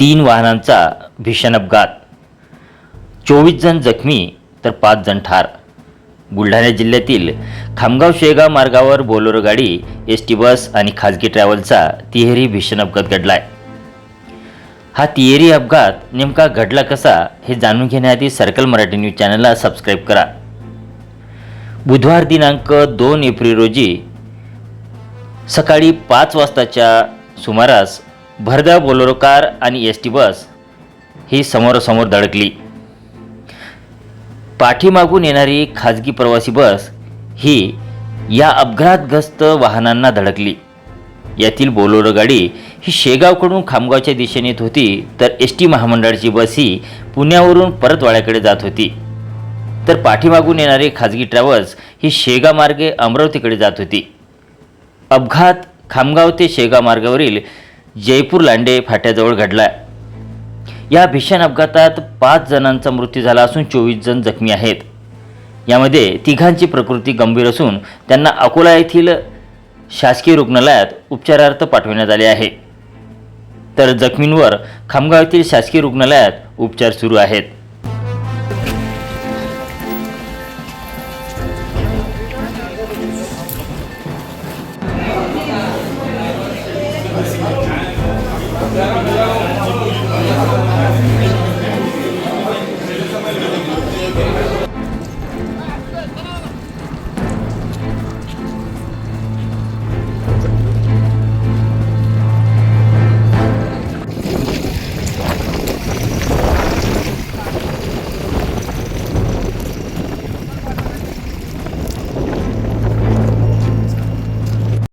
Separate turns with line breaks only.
तीन वाहनांचा भीषण अपघात चोवीस जण जखमी तर पाच जण ठार. बुलढाणा जिल्ह्यातील खामगाव शेगाव मार्गावर बोलोरो गाडी एस टी बस आणि खाजगी ट्रॅव्हलचा तिहेरी भीषण अपघात घडलाय. हा तिहेरी अपघात नेमका घडला कसा हे जाणून घेण्याआधी सर्कल मराठी न्यूज चॅनलला सबस्क्राईब करा. बुधवार दिनांक दोन एप्रिल रोजी सकाळी पाच वाजताच्या सुमारास भरधाव बोलोरो कार आणि एस टी बस ही समोरासमोर धडकली. पाठीमागून येणारी खाजगी प्रवासी बस ही या अपघातग्रस्त वाहनांना धडकली. यातील बोलोरो गाडी ही शेगावकडून खामगावच्या दिशेने येत होती तर एस टी महामंडळाची बस ही पुण्यावरून परतवाड्याकडे जात होती. तर पाठीमागून येणारी खाजगी ट्रॅव्हल्स ही शेगाव मार्गे अमरावतीकडे जात होती. अपघात खामगाव ते शेगाव मार्गावरील जयपूर लांडे फाट्याजवळ घडला या भीषण अपघातात पाच जणांचा मृत्यू झाला असून चोवीस जण जखमी आहेत. यामध्ये तिघांची प्रकृती गंभीर असून त्यांना अकोला येथील शासकीय रुग्णालयात उपचारार्थ पाठवण्यात आले आहे. तर जखमींवर खामगाव येथील शासकीय रुग्णालयात उपचार सुरू आहेत.